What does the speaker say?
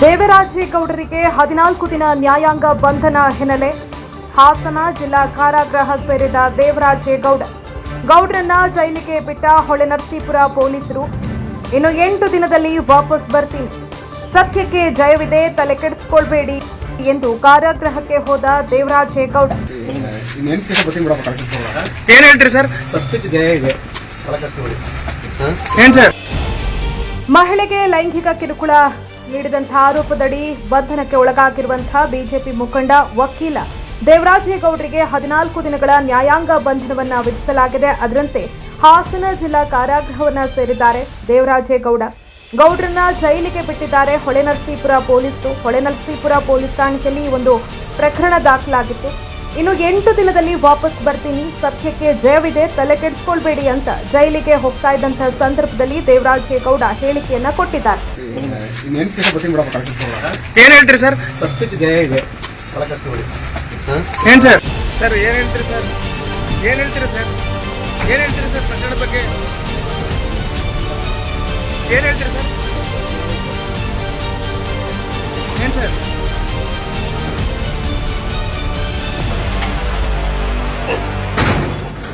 ದೇವರಾಜೇಗೌಡರಿಗೆ ಹದಿನಾಲ್ಕು ದಿನ ನ್ಯಾಯಾಂಗ ಬಂಧನ ಹಿನ್ನೆಲೆ. ಹಾಸನ ಜಿಲ್ಲಾ ಕಾರಾಗೃಹ ಸೇರಿದ ದೇವರಾಜೇಗೌಡ ಗೌಡ್ರನ್ನ ಜೈಲಿಗೆ ಬಿಟ್ಟ ಹೊಳೆನರಸೀಪುರ ಪೊಲೀಸರು. ಇನ್ನು ಎಂಟು ದಿನದಲ್ಲಿ ವಾಪಸ್ ಬರ್ತೀನಿ ಸತ್ಯಕ್ಕೆ ಜಯವಿದೆ ತಲೆ ಕೆಡಿಸ್ಕೊಳ್ಬೇಡಿ ಎಂದು ಕಾರಾಗೃಹಕ್ಕೆ ಹೋದ ದೇವರಾಜೇಗೌಡ. ಹೇಗೌಡ್ ಏನ್ ಹೇಳ್ತೀರಿ ಸರ್? ಸತ್ಯಕ್ಕೆ ಜಯ ಇದೆ. ಮಹಿಳೆಗೆ ಲೈಂಗಿಕ ಕಿರುಕುಳ ನೀಡಿದಂತಹ ಆರೋಪದಡಿ ಬಂಧನಕ್ಕೆ ಒಳಗಾಗಿರುವಂತಹ ಬಿಜೆಪಿ ಮುಖಂಡ ವಕೀಲ ದೇವರಾಜೇಗೌಡರಿಗೆ ಹದಿನಾಲ್ಕು ದಿನಗಳ ನ್ಯಾಯಾಂಗ ಬಂಧನವನ್ನ ವಿಧಿಸಲಾಗಿದೆ. ಅದರಂತೆ ಹಾಸನ ಜಿಲ್ಲಾ ಕಾರಾಗೃಹವನ್ನ ಸೇರಿದ್ದಾರೆ ದೇವರಾಜೇಗೌಡ ಗೌಡ್ರನ್ನ ಜೈಲಿಗೆ ಬಿಟ್ಟಿದ್ದಾರೆ ಹೊಳೆನರಸೀಪುರ ಪೊಲೀಸರು. ಹೊಳೆನರಸೀಪುರ ಪೊಲೀಸ್ ಠಾಣೆಯಲ್ಲಿ ಒಂದು ಪ್ರಕರಣ ದಾಖಲಾಗಿತ್ತು. ಇನ್ನು ಎಂಟು ದಿನದಲ್ಲಿ ವಾಪಸ್ ಬರ್ತೀನಿ. ಸತ್ಯಕ್ಕೆ ಜಯವಿದೆ ತಲೆ ಕೆಡಿಸ್ಕೊಳ್ಬೇಡಿ ಅಂತ ಜೈಲಿಗೆ ಹೋಗ್ತಾ ಇದ್ದಂತಹ ಸಂದರ್ಭದಲ್ಲಿ ದೇವರಾಜೇಗೌಡ ಹೇಳಿಕೆಯನ್ನ ಕೊಟ್ಟಿದ್ದಾರೆ. ಏನ್ ಹೇಳ್ತೀರಿ ಸರ್? ಸತ್ಯಕ್ಕೆ ಜಯ ಇದೆ. ತಲೆ ಏನ್ ಸರ್? ಸರ್ ಏನ್ ಹೇಳ್ತೀರಿ ಸರ್? ಏನ್ ಹೇಳ್ತೀರಿ ಸರ್? ಏನ್ ಹೇಳ್ತೀರಿ ಸರ್ ಪ್ರಕರಣ ಬಗ್ಗೆ? ಏನ್ ಹೇಳ್ತೀರಿ ಸರ್? ಏನ್ ಸರ್?